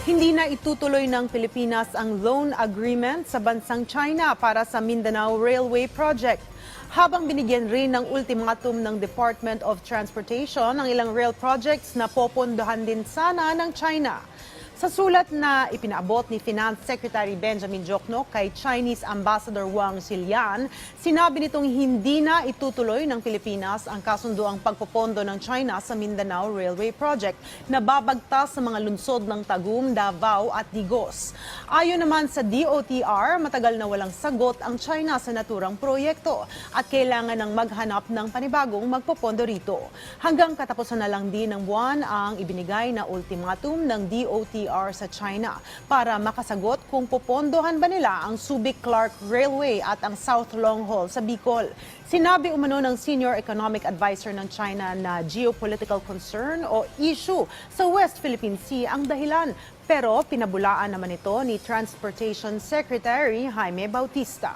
Hindi na itutuloy ng Pilipinas ang loan agreement sa bansang China para sa Mindanao Railway Project. Habang binigyan rin ng ultimatum ng Department of Transportation ang ilang rail projects na popondohan din sana ng China. Sa sulat na ipinaabot ni Finance Secretary Benjamin Jokno kay Chinese Ambassador Wang Xilian, sinabi nitong hindi na itutuloy ng Pilipinas ang kasunduang pagpopondo ng China sa Mindanao Railway Project na babagtas sa mga lunsod ng Tagum, Davao at Digos. Ayon naman sa DOTR, matagal na walang sagot ang China sa naturang proyekto at kailangan ng maghanap ng panibagong magpopondo rito. Hanggang katapusan na lang din ng buwan ang ibinigay na ultimatum ng DOTR sa China para makasagot kung popondohan ba nila ang Subic-Clark Railway at ang South Long Haul sa Bicol. Sinabi umano ng Senior Economic Advisor ng China na geopolitical concern o issue sa West Philippine Sea ang dahilan. Pero pinabulaan naman ito ni Transportation Secretary Jaime Bautista.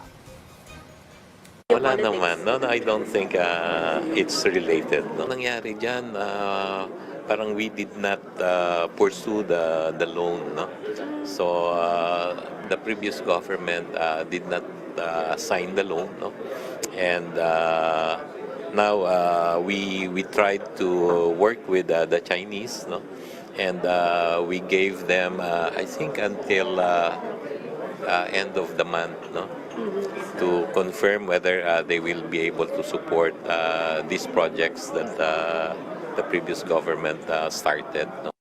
Wala naman. No, no, I don't think uh, it's related. No? Nangyari dyan, uh, parang we did not uh, pursue the, the loan. No? So, uh, the previous government uh, did not uh, sign the loan. No? And uh, now uh, we, we tried to work with uh, the Chinese. No? And uh, we gave them, uh, I think, until uh, uh, end of the month. No? to confirm whether uh, they will be able to support uh, these projects that uh, the previous government uh, started. No?